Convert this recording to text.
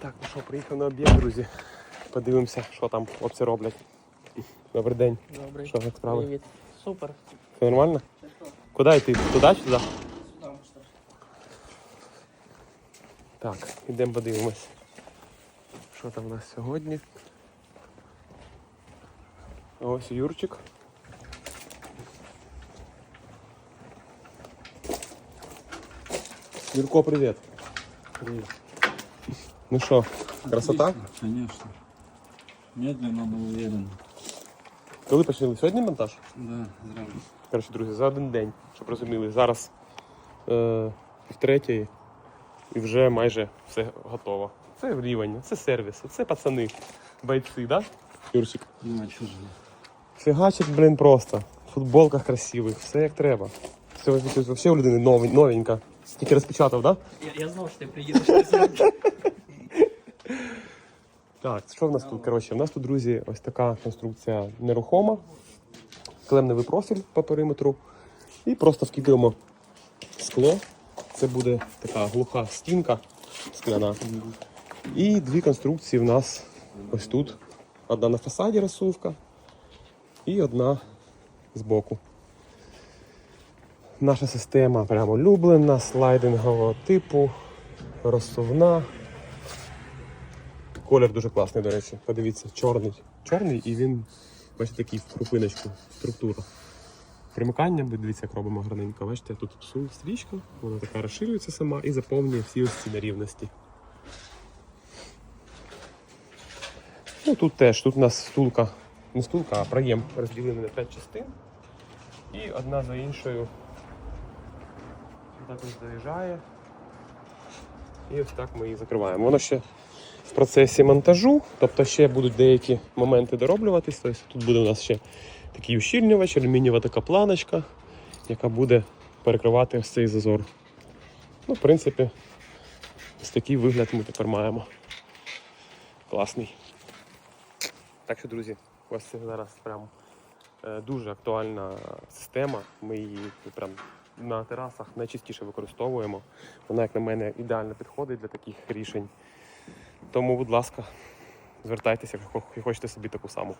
Так, ну що, приїхав на об'єкт, друзі. Подивимося, що там хлопці роблять. Добрий день. Добрий. Що як справи? Привіт. Супер. Все нормально? Куди йти? Туди чи туди? Так, ідемо подивимось. Що там у нас сьогодні? Ось Юрчик. Юрко, привіт. Привет. Ну що, красота? Конечно. Медленно, но уверенно. Коли почали? Сьогодні монтаж? Да, зразу. Коротше, друзі, за один день, щоб розуміли, зараз е, півтретєї і вже майже все готово. Це рівень, це сервіс, це пацани, бойці, да? Юрчик? Ну, а что же? Фігачить, блін, просто. В футболках красивих, все як треба. Все взагалі у людини новень- новенька. Тільки розпечатав, да? Я, я знав, що ти приїдеш сьогодні. Так, що в нас тут? Коротше, в нас тут, друзі, ось така конструкція нерухома, клемневий профіль по периметру. І просто вкидуємо скло. Це буде така глуха стінка скляна. І дві конструкції в нас ось тут. Одна на фасаді розсувка і одна збоку. Наша система прямо улюблена, слайдингового типу, розсувна. Колір дуже класний, до речі. Подивіться, чорний. Чорний і він, бачите, такий в крупиночку, структура. Примикання, дивіться, як робимо гарненько. Бачите, тут стрічка, вона така розширюється сама і заповнює всі ось ці нерівності. Ну тут теж, тут у нас стулка, не стулка, а проєм розділений на 5 частин. І одна за іншою. Так ось заїжджає. І ось так ми її закриваємо. Воно ще в процесі монтажу, тобто ще будуть деякі моменти дороблюватись. Тобто тут буде у нас ще такий ущільнювач, алюмінієва така планочка, яка буде перекривати ось цей зазор. Ну, в принципі, ось такий вигляд ми тепер маємо. Класний. Так що, друзі, ось це зараз прям е, дуже актуальна система. Ми її прям на терасах найчастіше використовуємо. Вона, як на мене, ідеально підходить для таких рішень. Тому, будь ласка, звертайтеся, якщо хочете собі таку саму.